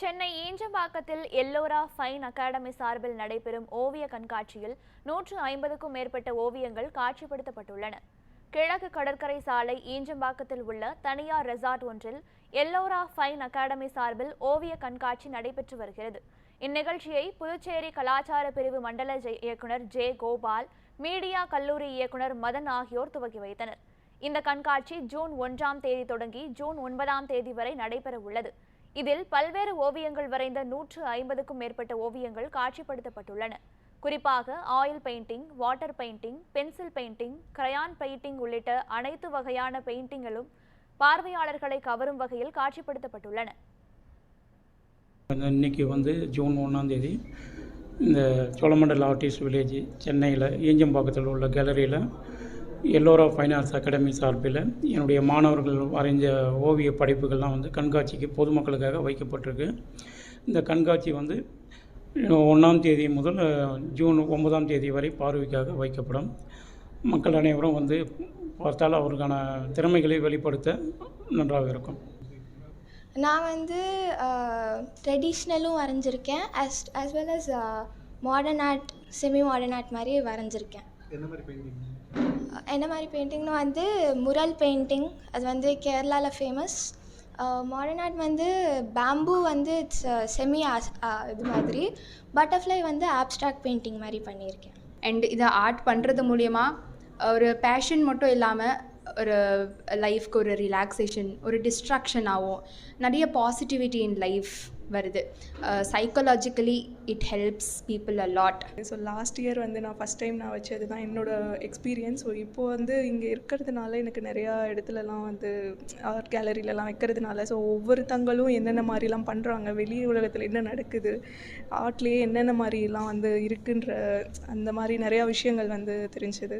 சென்னை ஈஞ்சம்பாக்கத்தில் Ellora fine academy சார்பில் நடைபெறும் ஓவிய கண்காட்சியில் நூற்று ஐம்பதுக்கும் மேற்பட்ட ஓவியங்கள் காட்சிப்படுத்தப்பட்டுள்ளன. கிழக்கு கடற்கரை சாலை ஈஞ்சம்பாக்கத்தில் உள்ள தனியார் ரெசார்ட் ஒன்றில் எல்லோரா ஃபைன் அகாடமி சார்பில் ஓவிய கண்காட்சி நடைபெற்று வருகிறது. இந்நிகழ்ச்சியை புதுச்சேரி கலாச்சார பிரிவு மண்டல ஜெ- இயக்குனர் ஜே கோபால் மீடியா கல்லூரி இயக்குனர் மதன் ஆகியோர் துவக்கி வைத்தனர். இந்த கண்காட்சி ஜூன் ஒன்றாம் தேதி தொடங்கி ஜூன் ஒன்பதாம் தேதி வரை நடைபெற உள்ளது. இதில் பல்வேறு ஓவியங்கள் வரைந்த நூற்று ஐம்பதுக்கும் மேற்பட்ட ஓவியங்கள் காட்சிப்படுத்தப்பட்டுள்ளன. குறிப்பாக oil painting water painting pencil painting crayon painting உள்ளிட்ட அனைத்து வகையான பெயிண்டிங்களும் பார்வையாளர்களை கவரும் வகையில் காட்சிப்படுத்தப்பட்டுள்ளன. இன்னைக்கு வந்து ஜூன் ஒன்றாந்தேதி இந்த சோழமண்டல் ஆர்டிஸ்ட் வில்லேஜ் சென்னையில் ஈஞ்சம்பாக்கத்தில் உள்ள கேலரியில் எல்லோரா ஃபைன் ஆர்ட்ஸ் அகாடமி சார்பில் என்னுடைய மாணவர்கள் வரைஞ்ச ஓவிய படைப்புகள்லாம் வந்து கண்காட்சிக்கு பொதுமக்களுக்காக வைக்கப்பட்டிருக்கு. இந்த கண்காட்சி வந்து ஒன்றாம் தேதி முதல் ஜூன் ஒன்பதாம் தேதி வரை பார்வைக்காக வைக்கப்படும். மக்கள் அனைவரும் வந்து பார்த்தால் அவருக்கான திறமைகளை வெளிப்படுத்த நன்றாக இருக்கும். நான் வந்து ட்ரெடிஷ்னலும் வரைஞ்சிருக்கேன். As as well as modern art semi modern art மாதிரி வரைஞ்சிருக்கேன். என்ன மாதிரி பெயிண்டிங் என்ன மாதிரி பெயிண்டிங்னு வந்து முரல் பெயிண்டிங் அது வந்து கேரளாவில் ஃபேமஸ் மாடர்ன் ஆர்ட் வந்து பேம்பு வந்து இட்ஸ் செமி இது மாதிரி. பட்டர்ஃப்ளை வந்து ஆப்ஸ்ட்ராக்ட் பெயிண்டிங் மாதிரி பண்ணியிருக்கேன். அண்ட் இதை ஆர்ட் பண்ணுறது மூலியமாக ஒரு பேஷன் மட்டும் இல்லாமல் ஒரு லைஃப்க்கு ஒரு ரிலாக்ஸேஷன் ஒரு டிஸ்ட்ராக்ஷன் ஆகும். நிறைய பாசிட்டிவிட்டி இன் லைஃப் வருது. Psychologically it helps people a lot so last year வந்து நான் ஃபஸ்ட் டைம் நான் வச்சது தான் என்னோடய எக்ஸ்பீரியன்ஸ் ஸோ இப்போ வந்து இங்கே இருக்கிறதுனால எனக்கு நிறையா இடத்துலலாம் வந்து ஆர்ட் கேலரியிலலாம் வைக்கிறதுனால ஸோ ஒவ்வொருத்தங்களும் என்னென்ன மாதிரிலாம் பண்ணுறாங்க வெளி உலகத்தில் என்ன நடக்குது ஆர்ட்லேயே என்னென்ன மாதிரிலாம் வந்து இருக்குன்ற அந்த மாதிரி நிறையா விஷயங்கள் வந்து தெரிஞ்சுது.